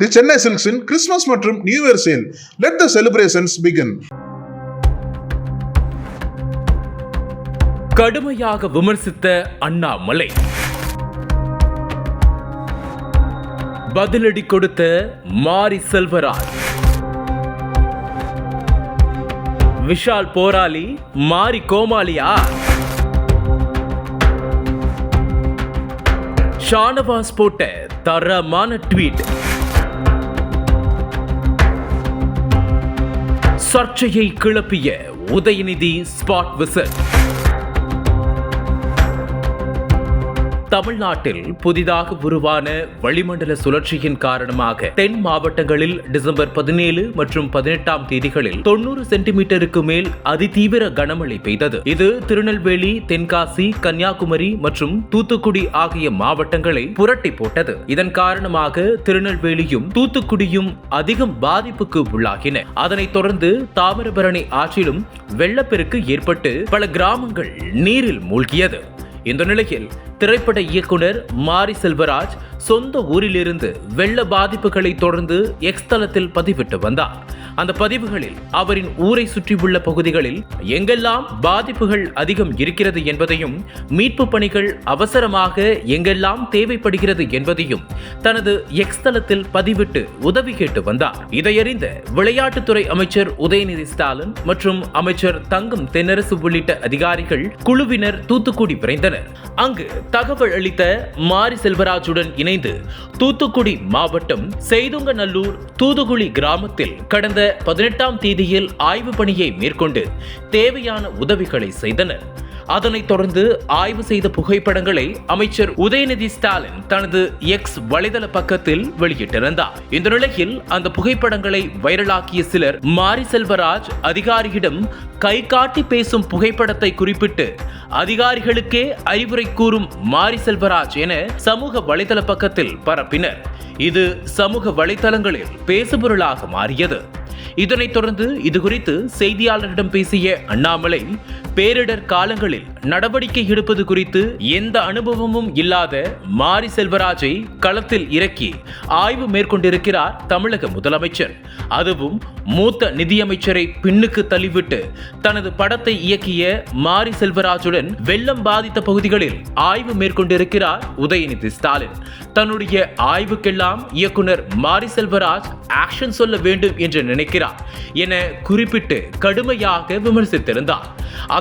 தி சென்னை சில்க்ஸின் கிறிஸ்துமஸ் மற்றும் new year sale let the celebrations begin கடுமையாக விமர்சித்த அண்ணாமலை பதிலடி கொடுத்த மாரி செல்வராஜ். விஷால் போராளி மாரி கோமாளியா? ஷானவாஸ் போட்ட தரமான ட்வீட். சர்ச்சையை கிளப்பிய உதயநிதி ஸ்பாட் விசிட். தமிழ்நாட்டில் புதிதாக உருவான வளிமண்டல சுழற்சியின் காரணமாக தென் மாவட்டங்களில் டிசம்பர் பதினேழு மற்றும் பதினெட்டாம் தேதிகளில் தொண்ணூறு சென்டிமீட்டருக்கு மேல் அதிதீவிர கனமழை பெய்தது. இது திருநெல்வேலி தென்காசி கன்னியாகுமரி மற்றும் தூத்துக்குடி ஆகிய மாவட்டங்களை புரட்டி போட்டது. இதன் காரணமாக திருநெல்வேலியும் தூத்துக்குடியும் அதிகம் பாதிப்புக்கு உள்ளாகின. அதனைத் தொடர்ந்து தாமிரபரணி ஆற்றிலும் வெள்ளப்பெருக்கு ஏற்பட்டு பல கிராமங்கள் நீரில் மூழ்கியது. இந்த நிலையில் திரைப்பட இயக்குனர் மாரி செல்வராஜ் சொந்த ஊரிலிருந்து வெள்ள பாதிப்புகளை தொடர்ந்து எக்ஸ் தளத்தில் பதிவிட்டு வந்தார். அந்த பதிவுகளில் அவரின் ஊரை சுற்றியுள்ள பகுதிகளில் எங்கெல்லாம் பாதிப்புகள் அதிகம் இருக்கிறது என்பதையும் மீட்பு பணிகள் அவசரமாக எங்கெல்லாம் தேவைப்படுகிறது என்பதையும் தனது எக்ஸ் தளத்தில் பதிவிட்டு உதவி கேட்டு வந்தார். இதையறிந்த விளையாட்டுத்துறை அமைச்சர் உதயநிதி ஸ்டாலின் மற்றும் அமைச்சர் தங்கம் தென்னரசு உள்ளிட்ட அதிகாரிகள் குழுவினர் தூத்துக்குடி விரைந்தனர். அங்கு தகவல் அளித்த மாரி செல்வராஜுடன் இணைந்து தூத்துக்குடி மாவட்டம் செய்துங்கநல்லூர் தூதுகுழி கிராமத்தில் கடந்த பதினெட்டாம் தேதியில் ஆய்வு பணியை மேற்கொண்டு தேவையான உதவிகளை செய்தனர். அதனைத் தொடர்ந்து ஆய்வு செய்த புகைப்படங்களை அமைச்சர் உதயநிதி ஸ்டாலின் தனது எக்ஸ் வலைதள பக்கத்தில் வெளியிட்டிருந்தார். இந்த நிலையில் அந்த புகைப்படங்களை வைரலாக்கிய சிலர் மாரி செல்வராஜ் அதிகாரியிடம் கை காட்டி பேசும் புகைப்படத்தை குறிப்பிட்டு அதிகாரிகளுக்கே அறிவுரை கூறும் மாரி செல்வராஜ் என சமூக வலைதள பக்கத்தில் பரப்பினர். இது சமூக வலைதளங்களில் பேசுபொருளாக மாறியது. இதனைத் தொடர்ந்து இதுகுறித்து செய்தியாளரிடம் பேசிய அண்ணாமலை பேரிடர் காலங்களில் நடவடிக்கை எடுப்பது குறித்து எந்த அனுபவமும் இல்லாத மாரி செல்வராஜை களத்தில் இறக்கி ஆய்வு மேற்கொண்டிருக்கிறார் தமிழக முதலமைச்சர். அதுவும் மூத்த நிதியமைச்சரை பின்னுக்கு தள்ளிவிட்டு தனது படத்தை இயக்கிய மாரி செல்வராஜுடன் வெள்ளம் பாதித்த பகுதிகளில் ஆய்வு மேற்கொண்டிருக்கிறார் உதயநிதி ஸ்டாலின். தன்னுடைய ஆய்வுக்கெல்லாம் இயக்குனர் மாரி செல்வராஜ் ஆக்ஷன் சொல்ல வேண்டும் என்று நினைக்கிறார் என குறிப்பிட்டு கடுமையாக விமர்சித்திருந்தார்.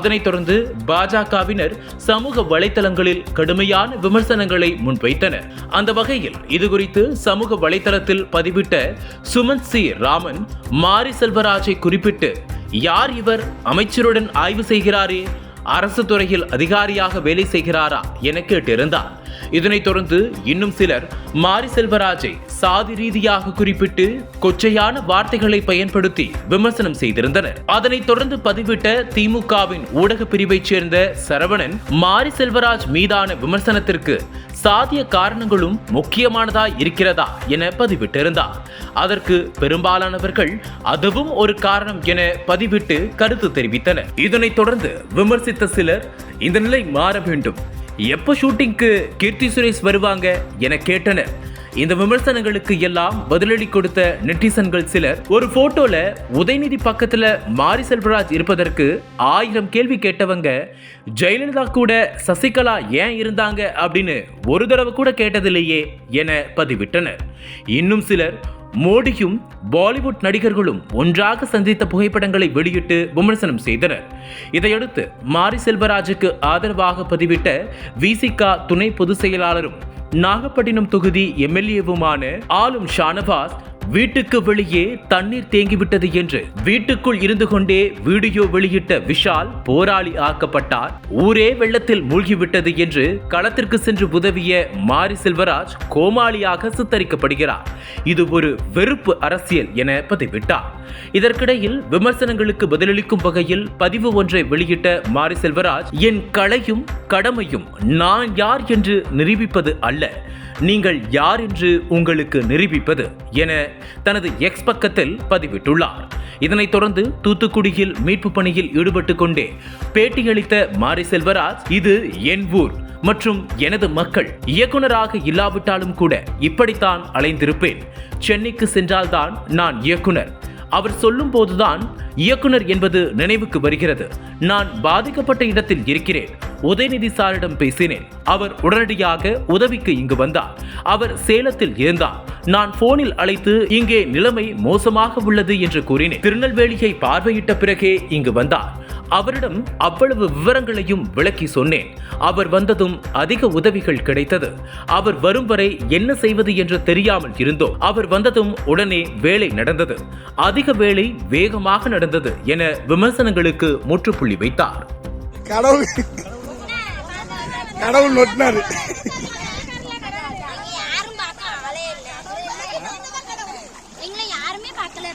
அதனைத் தொடர்ந்து பாஜகவினர் சமூக வலைதளங்களில் கடுமையான விமர்சனங்களை முன்வைத்தனர். அந்த வகையில் இதுகுறித்து சமூக வலைதளத்தில் பதிவிட்ட சுமந்த் சி. ராமன் மாரி செல்வராஜை குறிப்பிட்டு யார் இவர்? அமைச்சருடன் ஆய்வு செய்கிறாரே? அரசு துறையில் அதிகாரியாக வேலை செய்கிறாரா? என கேட்டிருந்தார். இதனைத் தொடர்ந்து இன்னும் சிலர் மாரி செல்வராஜை சாதி ரீதியாக குறிப்பிட்டு கொச்சையான வார்த்தைகளை பயன்படுத்தி விமர்சனம் செய்திருந்தனர். அதனைத் தொடர்ந்து பதிவிட்ட திமுகவின் ஊடக பிரிவைச் சேர்ந்த சரவணன் மாரி செல்வராஜ் மீதான விமர்சனத்திற்கு சாதிய காரணங்களும் முக்கியமானதா இருக்கிறதா என பதிவிட்டிருந்தார். அதற்கு பெரும்பாலானவர்கள் அதுவும் ஒரு காரணம் என பதிவிட்டு கருத்து தெரிவித்தனர். இதனைத் தொடர்ந்து விமர்சித்த சிலர் இந்த நிலை மாற வேண்டும். எப்ப ஷூட்டிங்க்கு கீர்த்தி சுரேஷ் வருவாங்க? என கேட்டனர். இந்த விமர்சனங்களுக்கு எல்லாம் பதிலடி கொடுத்த நெட்டிசன்கள் சிலர் ஒரு போட்டோல உதயநிதி பக்கத்துல மாரி செல்வராஜ் இருப்பதற்கு ஆயிரம் கேள்வி கேட்டவங்க ஜெயலலிதா கூட சசிகலா ஏன் இருந்தாங்க? அப்படின்னு ஒரு தடவை கூட கேட்டதில்லையே என பதிவிட்டனர். இன்னும் சிலர் மோடியும் பாலிவுட் நடிகர்களும் ஒன்றாக சந்தித்த புகைப்படங்களை வெளியிட்டு விமர்சனம் செய்தனர். இதையடுத்து மாரி செல்வராஜுக்கு ஆதரவாக பதிவிட்ட விசிகா துணை பொதுச் செயலாளரும் நாகப்பட்டினம் தொகுதி எம்எல்ஏவுமான ஆளும் ஷானவாஸ் வீட்டுக்கு வெளியே தண்ணீர் தேங்கிவிட்டது என்று வீட்டுக்குள் இருந்து கொண்டே வீடியோ வெளியிட்ட விஷால் போராளி ஆக்கப்பட்டார். ஊரே வெள்ளத்தில் மூழ்கிவிட்டது என்று களத்திற்கு சென்று உதவிய மாரி செல்வராஜ் கோமாளியாக சித்தரிக்கப்படுகிறார். இது ஒரு வெறுப்பு அரசியல் என பதிவிட்டார். இதற்கிடையில் விமர்சனங்களுக்கு பதிலளிக்கும் வகையில் பதிவு ஒன்றை வெளியிட்ட மாரி செல்வராஜ் என் கலையும் கடமையும் நான் யார் என்று நிரூபிப்பது அல்ல. நீங்கள் யார் என்று உங்களுக்கு நிரூபிப்பது என தனது எக்ஸ் பக்கத்தில் பதிவிட்டுள்ளார். இதனைத் தொடர்ந்து தூத்துக்குடியில் மீட்பு பணியில் ஈடுபட்டு கொண்டே பேட்டியளித்த மாரி செல்வராஜ் இது என் ஊர் மற்றும் எனது மக்கள் இயக்குனராக இல்லாவிட்டாலும் கூட இப்படித்தான் அலைந்திருப்பேன். சென்னைக்கு சென்றால்தான் நான் இயக்குனர். அவர் சொல்லும் போதுதான் இயக்குனர் என்பது நினைவுக்கு வருகிறது. நான் பாதிக்கப்பட்ட இடத்தில் இருக்கிறேன். உதயநிதி சாரிடம் பேசினேன். அவர் உடனடியாக உதவிக்கு இங்கு வந்தார். அவர் சேலத்தில் இருந்தார். நான் போனில் அழைத்து இங்கே நிலைமை மோசமாக உள்ளது என்று கூறினேன். திருநெல்வேலியை பார்வையிட்ட பிறகே இங்கு வந்தார். அவரிடம் அவ்வளவு விவரங்களையும் விளக்கி சொன்னேன். அவர் வந்ததும் அதிக உதவிகள் கிடைத்தது. அவர் வரும் வரை என்ன செய்வது என்று தெரியாமல் இருந்தோம். அவர் வந்ததும் உடனே வேலை நடந்தது. அதிக வேலை வேகமாக நடந்தது என விமர்சனங்களுக்கு முற்றுப்புள்ளி வைத்தார். கடவுள் கடவுள்